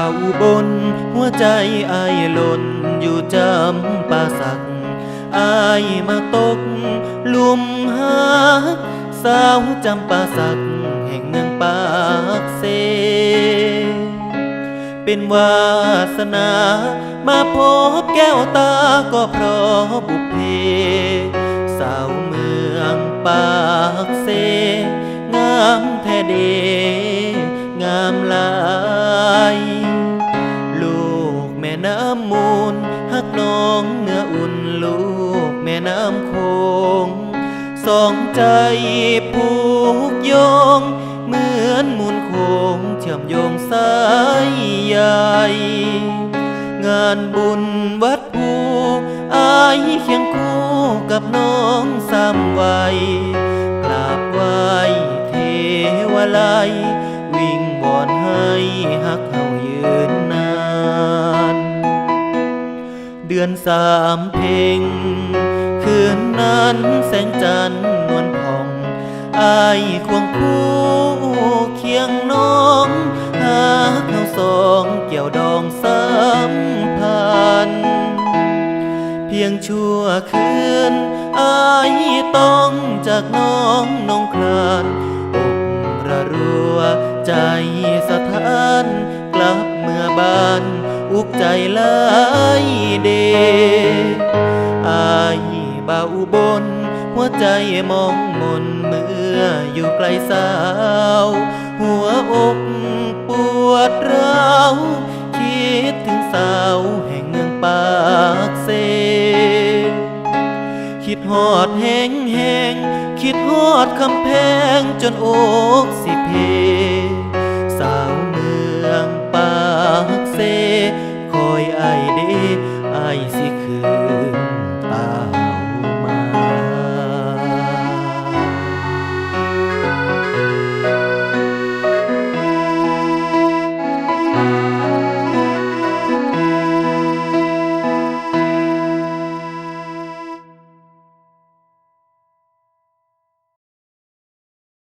บ่าอุบนหัวใจอายหล่นอยู่จำปาสักอายมาตก ลุมหักสาวจำปาสักแห่งเมืองปากเซ เป็นวาสนา มาพบแก้วตาก็เพราะบุพเพสาวเมืองปากเซ งามแท้เดงามลา น้ำโคงสองใจผูกโยง เหมือนมูลโคงเชื่อมโยงสายใยงานบุญวัดภูอายเคียงคู่กับน้องสามวัยกราบไหวเทวไลยวิ่งวอนให้ฮักเฮายืนนาน เดือนสามเพ็ง นนั้นแสงจันทร์นวลผ่องอายควงคู่เคียงน้องหาเฮาสองเกี่ยวดองสัมพันธ์เพียงชั่วคืนอายต้องจากน้องนองคลานอกระรัวใจสะท้านกลับเมื่อบ้านอุกใจลายเด บ่าอุบนหัวใจมองมนเมื่ออยู่ไกลสาว หัวอกปวดร้าวคิดถึงสาวแห่งเมืองปากเซ คิดฮอดแหงแหงคิดฮอดคำแพงจนอกสิเพ